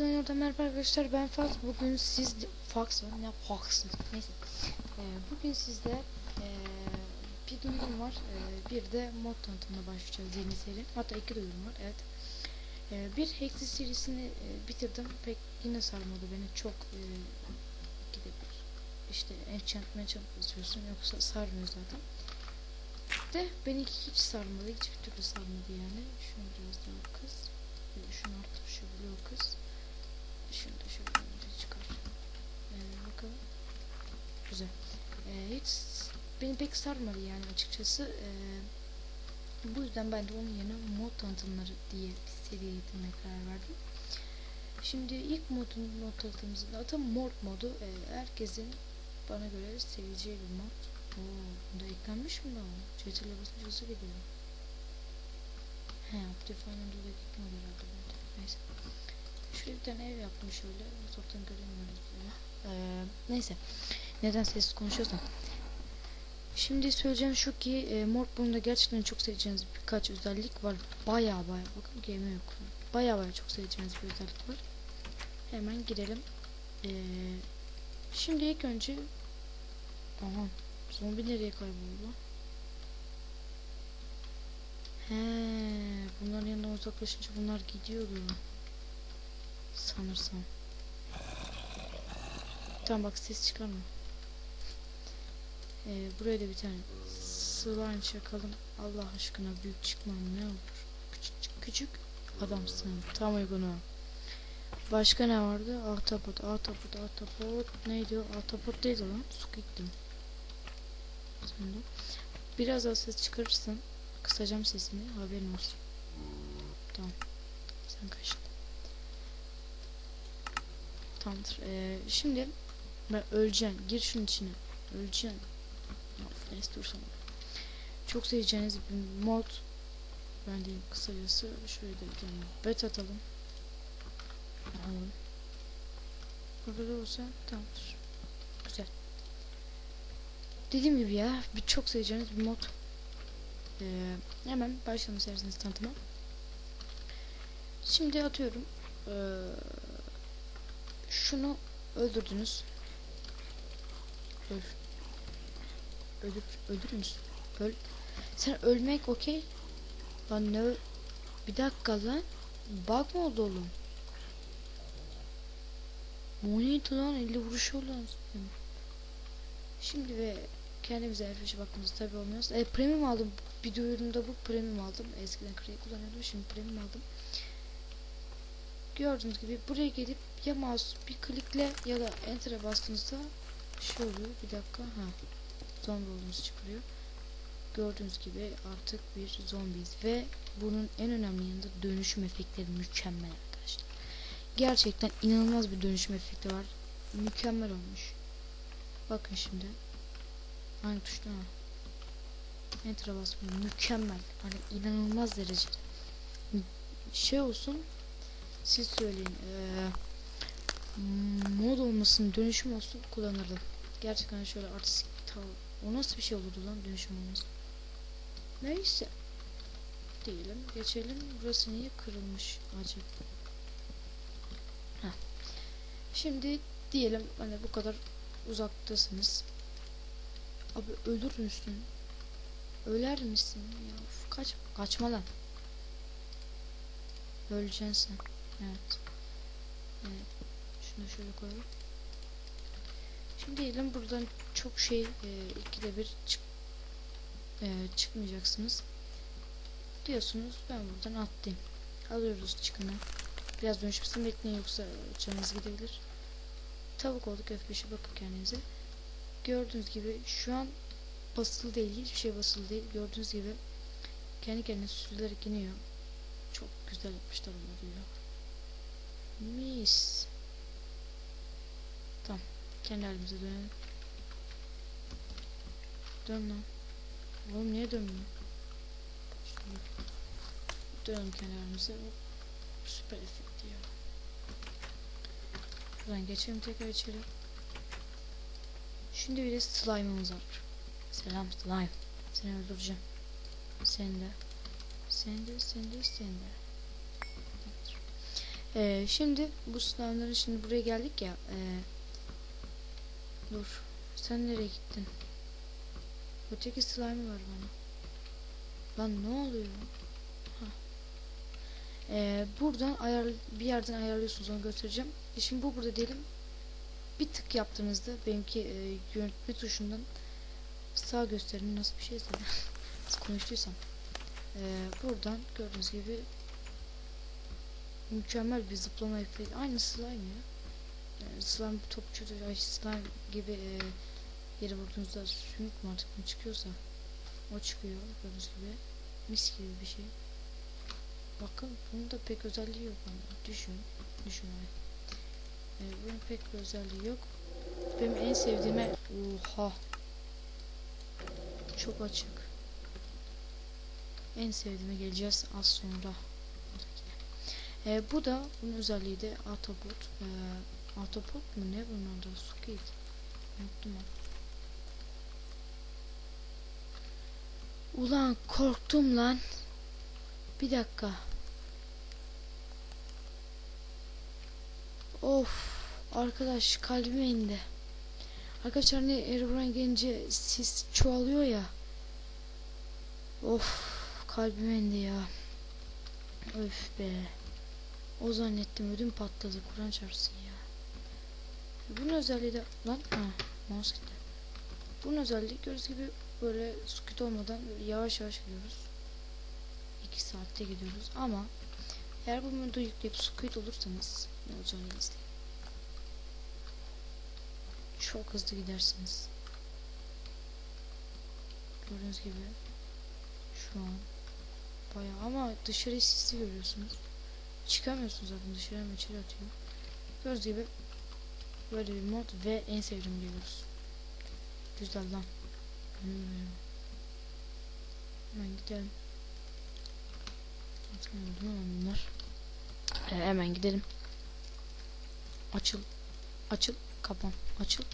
Orada merhaba arkadaşlar ben Fox bugün siz Fox ne Fox neyse. Ee, bugün sizde ee, bir duyurum var. Ee, bir de mod tanıtımına başlayacağız yeni seri. Hatta iki duyurum var evet. Ee, bir Hexi serisini ee, bitirdim. Pek yine sarmadı beni. Çok ee, gidebilir işte enchant enchant yazıyorsun yoksa sarmıyor zaten. De beni hiç sarmadı. Hiçbir türlü sarmadı yani. Şunu biraz daha kız. Şunu artık şu bloğu kız. Da şöyle önce çıkar. Ee, bakalım. Güzel. Ee, hiç beni pek sarmadı yani açıkçası. Ee, bu yüzden ben de onun yerine mod tanıtımları diye bir seriye getirmeye karar verdim. Şimdi ilk modun mod tanıtımımızın adı mod modu. Ee, herkesin bana göre seveceği bir mod. Oo, bunda eklenmiş mi lan? CTRL'e basınca hızlı gidiyor. He, Optifine'ın dolayı gitmiyor herhalde. Neyse. Şöyle bir tane ev yaptım şöyle. Uzaktan göremiyoruz böyle. Ee, neyse. Neden sessiz konuşuyorsam. Şimdi söyleyeceğim şu ki e, Mortbone'da gerçekten çok seveceğiniz birkaç özellik var. Baya baya. Bakın game yok. Baya baya çok seveceğiniz bir özellik var. Hemen girelim. Ee, şimdi ilk önce Aha. Zombi nereye kayboldu? He, bunların yanından uzaklaşınca bunlar gidiyordu. Sanırsam. Tamam bak ses çıkarma. Ee, buraya da bir tane slime çakalım. Allah aşkına büyük çıkmam ne olur. Küçük, küçük adamsın. Tam uygun o. Başka ne vardı? Ahtapot, ahtapot, ahtapot. Neydi o? Ahtapot değil lan. Squid'dim. Şimdi biraz daha ses çıkarırsan kısacağım sesini haberin olsun. Tamam. Sen kaçtın. Tamamdır. Ee, şimdi ben öleceğim. Gir şunun içine. Öleceğim. Neyse dursana. Çok seveceğiniz bir mod. Ben diyeyim kısacası. Şöyle de bir bet atalım. Alalım. Burada da olsa tamamdır. Güzel. Dediğim gibi ya bir çok seveceğiniz bir mod. Ee, hemen başlayalım isterseniz tanıtıma. Şimdi atıyorum. Ee, şunu öldürdünüz. Öl. Öldür, öldürünüz. Öl. Sen ölmek okey. Lan ne Bir dakika lan. Bug mı oldu oğlum? Bu neydi lan? 50 vuruş oldu. Şimdi ve kendimize elfişe bakmamız tabi olmuyoruz. E, premium aldım. Bir duyurumda bu premium aldım. Eskiden kredi kullanıyordum. Şimdi premium aldım. Gördüğünüz gibi buraya gelip ya mouse bir klikle ya da enter'a bastığınızda şey oluyor. Bir dakika. Ha. Zombi olduğunuz çıkıyor. Gördüğünüz gibi artık bir zombiyiz ve bunun en önemli yanında dönüşüm efektleri mükemmel arkadaşlar. Gerçekten inanılmaz bir dönüşüm efekti var. Mükemmel olmuş. Bakın şimdi. Hangi tuşta? Enter'a basmayı mükemmel. Hani inanılmaz derecede. Şey olsun. Siz söyleyin. Ee, mod olmasın, dönüşüm olsun kullanırdım. Gerçekten şöyle artistik bir. O nasıl bir şey olurdu lan dönüşüm olması? Neyse. Diyelim. Geçelim. Burası niye kırılmış acaba? Heh. Şimdi diyelim hani bu kadar uzaktasınız. Abi ölür müsün? Öler misin? Ya of, kaç kaçma lan. Öleceksin sen. Evet. Evet. Şunu şöyle koyalım. Şimdi diyelim buradan çok şey e, ikide bir çık e, çıkmayacaksınız. Diyorsunuz ben buradan atlayayım. Alıyoruz çıkını. Biraz dönüşmesini bekleyin yoksa canınız gidebilir. Tavuk olduk F5'e bakın kendinize. Gördüğünüz gibi şu an basılı değil. Hiçbir şey basılı değil. Gördüğünüz gibi kendi kendine süzülerek iniyor. Çok güzel yapmışlar onu diyor. Mis. Kendi halimize dönelim. Dön lan. Oğlum niye dönmüyor? Dönelim kendi. Süper efekt ya. Şuradan geçelim tekrar içeri. Şimdi bir de slime'ımız var. Selam slime. Seni öldüreceğim. Sen de. Sen de, sen de, sen de. Ee, şimdi bu slime'ların şimdi buraya geldik ya. ee, dur. Sen nereye gittin? Öteki slime var bana. Lan ne oluyor? Ha. Ee, buradan ayar bir yerden ayarlıyorsunuz onu göstereceğim. E şimdi bu burada diyelim. Bir tık yaptığınızda benimki e, yönetme tuşundan sağ gösterin nasıl bir şeyse nasıl konuştuysam. Ee, buradan gördüğünüz gibi mükemmel bir zıplama efekti. Aynı slime ya. Yani slime topçu ay gibi e, yere vurduğunuzda sümük mü artık mı çıkıyorsa o çıkıyor gördüğünüz gibi. Mis gibi bir şey. Bakın bunun da pek özelliği yok ama düşün. Düşün ay. E, bunun pek bir özelliği yok. Benim en sevdiğime oha çok açık. En sevdiğime geleceğiz az sonra. E, bu da bunun özelliği de Autobot. E, Autobot mu ne bunun adı? Squid. Unuttum ben. Ulan korktum lan. Bir dakika. Of. Arkadaş kalbime indi. Arkadaşlar hani Erdoğan gelince sis çoğalıyor ya. Of. Kalbime indi ya. Öf be. O zannettim ödüm patladı Kur'an çarpsın. Bunun özelliği de lan ha mouse gitti. Bunun özelliği gördüğünüz gibi böyle sukut olmadan böyle yavaş yavaş gidiyoruz. 2 saatte gidiyoruz ama eğer bu modu yükleyip sukut olursanız ne olacağını izleyin. Çok hızlı gidersiniz. Gördüğünüz gibi şu an bayağı ama dışarı sisli görüyorsunuz. Çıkamıyorsunuz zaten dışarı hemen içeri atıyor. Gördüğünüz gibi böyle bir mod ve en sevdiğim geliyoruz. Güzel lan. Hmm. Hemen gidelim. Ama bunlar. Ee, hemen gidelim. Açıl. Açıl. Kapan. Açıl.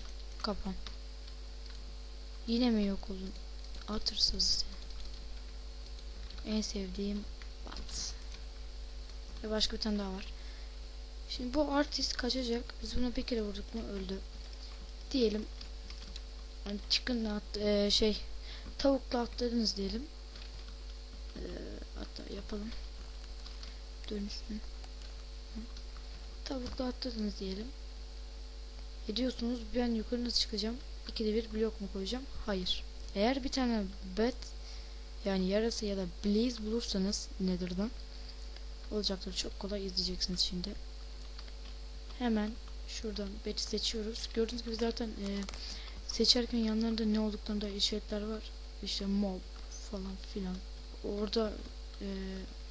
Kapan. Yine mi yok oldun? Atırsız. En sevdiğim bat. Ve başka bir tane daha var. Şimdi bu artist kaçacak. Biz buna bir kere vurduk mu öldü. Diyelim. Yani çıkın at, e, şey tavukla atladınız diyelim. E, hatta yapalım. Dönüşsün. Tavukla atladınız diyelim. Ediyorsunuz ben yukarı nasıl çıkacağım? İkide bir blok mu koyacağım? Hayır. Eğer bir tane bet yani yarası ya da blaze bulursanız Nether'dan olacaktır. Çok kolay izleyeceksiniz şimdi. Hemen şuradan beti seçiyoruz. Gördüğünüz gibi zaten e, seçerken yanlarında ne olduklarında işaretler var. İşte mob falan filan. Orada e,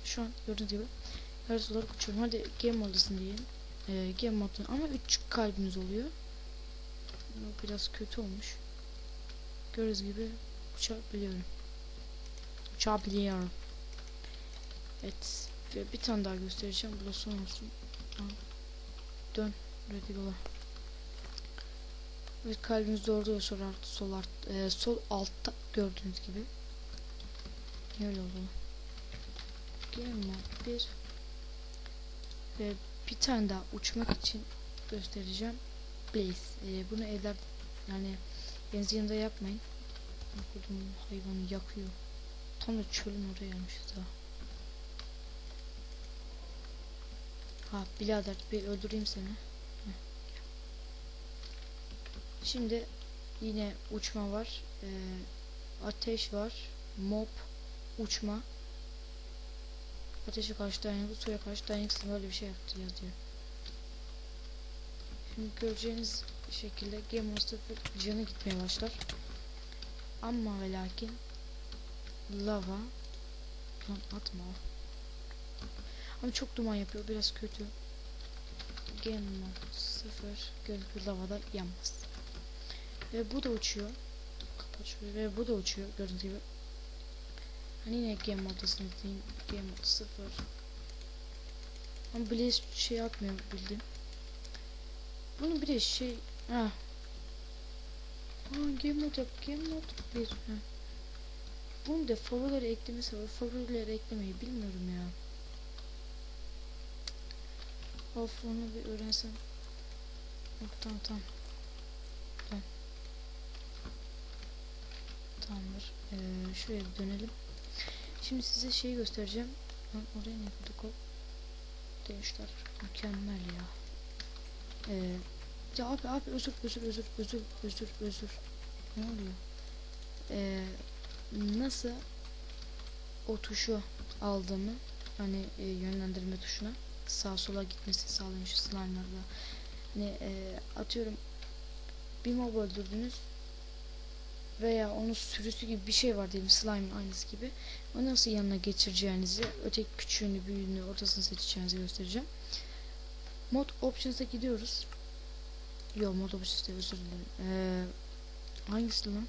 şu an gördüğünüz gibi yarısı olarak uçuyorum. Hadi game modasın diyelim. E, game modun ama 3 kalbimiz oluyor. Bu biraz kötü olmuş. Gördüğünüz gibi uçabiliyorum. Uçabiliyorum. Evet. Ve bir tane daha göstereceğim. Bu da son olsun. Ha. Dön. Redigula. Ve kalbimiz orada sol, art, sol, art, e, sol altta gördüğünüz gibi. Niye öyle oldu? Game mode 1 ve bir tane daha uçmak için göstereceğim. Blaze. E, bunu evler yani deniz yanında yapmayın. Bakın hayvanı yakıyor. Tam da çölün oraya gelmişiz ha. Ha birader bir öldüreyim seni. Şimdi yine uçma var. Ee, ateş var. Mob uçma. Ateşe karşı dayanıklı, suya karşı dayanıksız böyle bir şey yaptı yazıyor. Şimdi göreceğiniz şekilde Game Thrones canı gitmeye başlar. Ama ve lakin lava lan atma ama çok duman yapıyor biraz kötü. Mode 0 görüntü lavada yanmaz. Ve bu da uçuyor. Kapat ve bu da uçuyor gördüğünüz gibi. Hani yine game modasını diyeyim. Game mode 0 ama Blaze şey yapmıyor bildim bunu bir şey ha. Aa, game mode yap game mode 1 ha. Bunu da favorileri eklemesi var. Favorileri eklemeyi bilmiyorum ya. Onu bir öğrensem. Yok tamam tamam. Tamam. Tamamdır. Ee, şuraya bir dönelim. Şimdi size şeyi göstereceğim. Lan oraya ne koyduk o? Değişler. Mükemmel ya. Ee, ya abi abi özür özür özür özür özür özür. Ne oluyor? Ee, nasıl o tuşu aldığımı hani e, yönlendirme tuşuna sağa sola gitmesi sağlayan şu slime'larda hani e, atıyorum bir mob öldürdünüz veya onun sürüsü gibi bir şey var diyelim slime aynısı gibi. O nasıl yanına geçireceğinizi öteki küçüğünü büyüğünü ortasını seçeceğinizi göstereceğim. Mod options'a gidiyoruz. Yo mod options'ta özür dilerim. Ee, hangisi lan?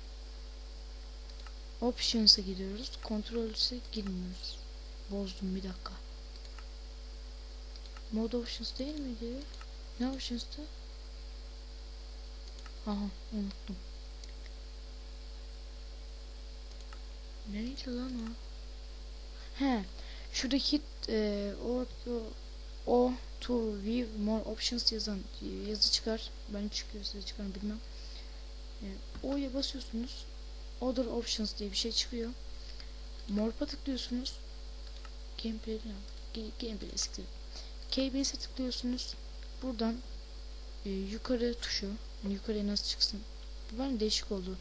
Options'a gidiyoruz. Controls'e girmiyoruz. Bozdum bir dakika mod options değil miydi ne options'tı aha unuttum Neydi lan o? He. Şuradaki e, o, o o to view more options yazan e, yazı çıkar. Ben çıkıyor size çıkar bilmem. E, O'ya basıyorsunuz. Other options diye bir şey çıkıyor. Morp'a tıklıyorsunuz. Gameplay Gameplay eskidi. KBS'e tıklıyorsunuz. Buradan e, yukarı tuşu. Yani yukarıya nasıl çıksın? Ben değişik oldu.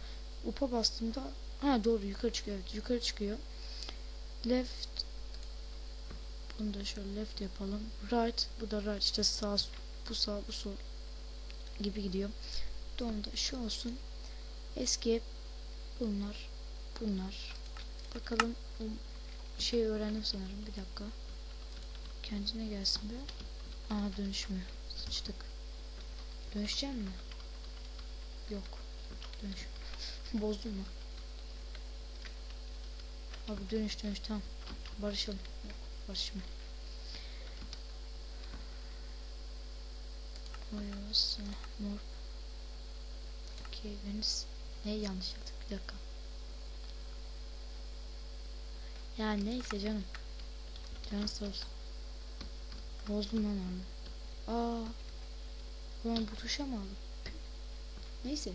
Up'a bastığımda Ha doğru yukarı çıkıyor. Evet yukarı çıkıyor. Left bunu da şöyle left yapalım. Right bu da right işte sağ bu sağ bu sol gibi gidiyor. Don da şu olsun. Escape bunlar bunlar. Bakalım o şeyi öğrendim sanırım. Bir dakika. Kendine gelsin be. Aa dönüşmüyor. Sıçtık. Dönüşecek mi? Yok. Dönüş. Bozdun mu? Abi dönüş dönüş tamam. Barışalım. Yok, barışma. Oyası mor. Keviniz. Ne yanlış yaptık bir dakika. Ya neyse canım. Canı sağ olsun. Bozdum lan onu. Aa. Ulan bu tuşa mı aldım? Neyse.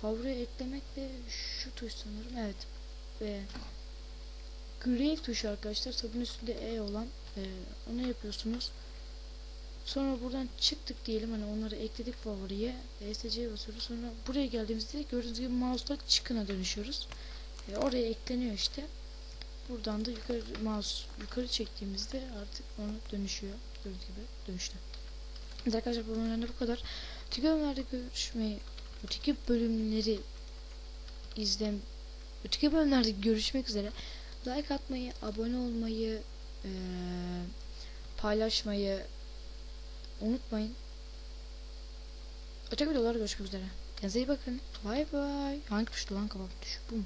Favori eklemek de şu tuş sanırım. Evet. Ve Grave tuşu arkadaşlar tabın üstünde E olan e, onu yapıyorsunuz. Sonra buradan çıktık diyelim hani onları ekledik favoriye. ESC'ye basıyoruz. Sonra buraya geldiğimizde gördüğünüz gibi mouse'la çıkına dönüşüyoruz. E, oraya ekleniyor işte. Buradan da yukarı mouse yukarı çektiğimizde artık onu dönüşüyor. Gördüğünüz gibi dönüştü. Evet arkadaşlar bu bölümlerde bu kadar. Öteki bölümlerde görüşmeyi öteki bölümleri izlem öteki bölümlerde görüşmek üzere. Like atmayı, abone olmayı, ee, paylaşmayı unutmayın. Öteki videolarda görüşmek üzere. Kendinize iyi bakın. Bay bay. Hangi tuştu lan kapak tuş? Bu mu?